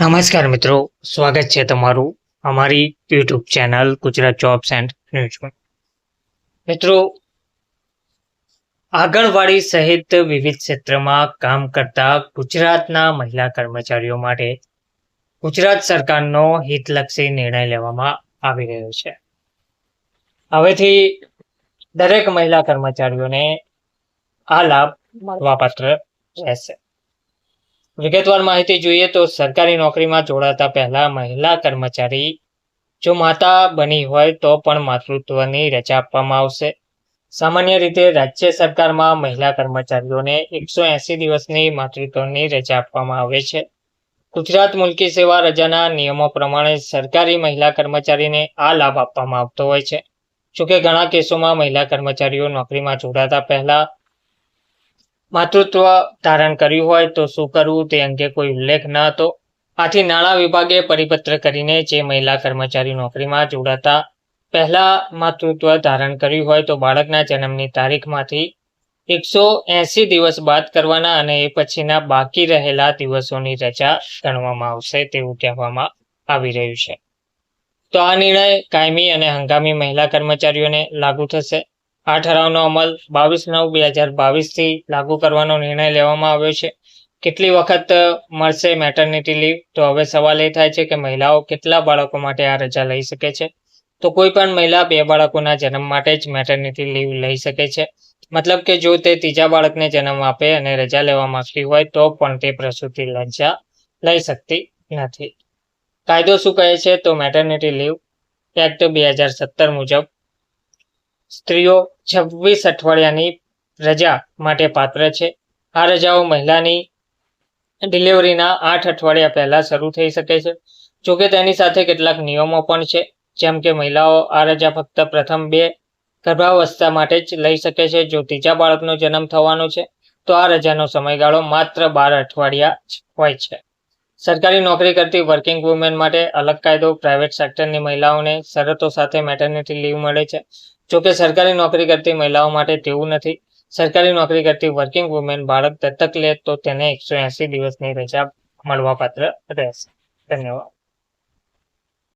નમસ્કાર મિત્રો, સ્વાગત છે તમારું અમારી YouTube channel Gujarat jobs and ન્યૂઝમાં મિત્રો, આંગણવાડી સહિત વિવિધ ક્ષેત્રમાં કામ કરતા ગુજરાતના મહિલા કર્મચારીઓ માટે ગુજરાત સરકારનો હિતલક્ષી નિર્ણય લેવામાં આવી રહ્યો છે. હવેથી દરેક મહિલા કર્મચારીઓને આ લાભ મળવાપાત્ર રહેશે. વિગતવાર માહિતી જોઈએ તો સરકારી નોકરીમાં જોડાતા પહેલા મહિલા કર્મચારી જો માતા બની હોય તો પણ માતૃત્વની રજા આપવામાં આવશે. સામાન્ય રીતે રાજ્ય સરકારમાં મહિલા કર્મચારીઓને એકસો એસી દિવસની માતૃત્વની રજા આપવામાં આવે છે. ગુજરાત મુલકી સેવા રજાના નિયમો પ્રમાણે સરકારી મહિલા કર્મચારીને આ લાભ આપવામાં આવતો હોય છે. જોકે ઘણા કેસોમાં મહિલા કર્મચારીઓ નોકરીમાં જોડાતા પહેલા માતૃત્વ ધારણ કર્યું હોય તો શું કરવું તે અંગે કોઈ ઉલ્લેખ ન હતો. આથી નાણાં વિભાગે પરિપત્ર કરીને જે મહિલા કર્મચારી નોકરીમાં જોડાતા પહેલા માતૃત્વ ધારણ કર્યું હોય તો બાળકના જન્મની તારીખમાંથી એકસો એંસી દિવસ બાદ કરવાના અને એ પછીના બાકી રહેલા દિવસોની રજા ગણવામાં આવશે તેવું કહેવામાં આવી રહ્યું છે. તો આ નિર્ણય કાયમી અને હંગામી મહિલા કર્મચારીઓને લાગુ થશે. આ ઠરાવનો અમલ બાવીસ નવ બે હજાર બાવીસથી લાગુ કરવાનો નિર્ણય લેવામાં આવ્યો છે. કેટલી વખત મળશે મેટર્નિટી લીવ તો હવે સવાલ એ થાય છે કે મહિલાઓ કેટલા બાળકો માટે આ રજા લઈ શકે છે? તો કોઈ પણ મહિલા બે બાળકોના જન્મ માટે જ મેટર્નિટી લીવ લઈ શકે છે. મતલબ કે જો તે ત્રીજા બાળકને જન્મ આપે અને રજા લેવા માંગતી હોય તો પણ તે પ્રસૂતિ રજા લઈ શકતી નથી. કાયદો શું કહે છે? તો મેટર્નિટી લીવ એક્ટ બે હજાર સત્તર મુજબ સ્ત્રીઓ છવ્વીસ અઠવાડિયાની રજા માટે પાત્ર છે. આ રજાઓ મહિલાની ડિલિવરીના આઠ અઠવાડિયા પહેલાં શરૂ થઈ શકે છે. જોકે તેની સાથે કેટલાક નિયમો પણ છે. જેમ કે મહિલાઓ આ રજા ફક્ત પ્રથમ બે ગર્ભાવસ્થા માટે જ લઈ શકે છે, જો ત્રીજા બાળકનો જન્મ થવાનો છે, તો આ રજાનો સમયગાળો માત્ર બાર અઠવાડિયા હોય છે. સરકારી નોકરી કરતી વર્કિંગ વુમેન માટે અલગ કાયદો પ્રાઇવેટ સેક્ટરની મહિલાઓને શરતો સાથે મેટર્નિટી લીવ મળે છે. જોકે સરકારી નોકરી કરતી મહિલાઓ માટે તેવું નથી. સરકારી નોકરી કરતી વર્કિંગ વુમેન બાળક દત્તક લે તો તેને એકસો દિવસની રજા મળવાપાત્ર રહેશે. ધન્યવાદ.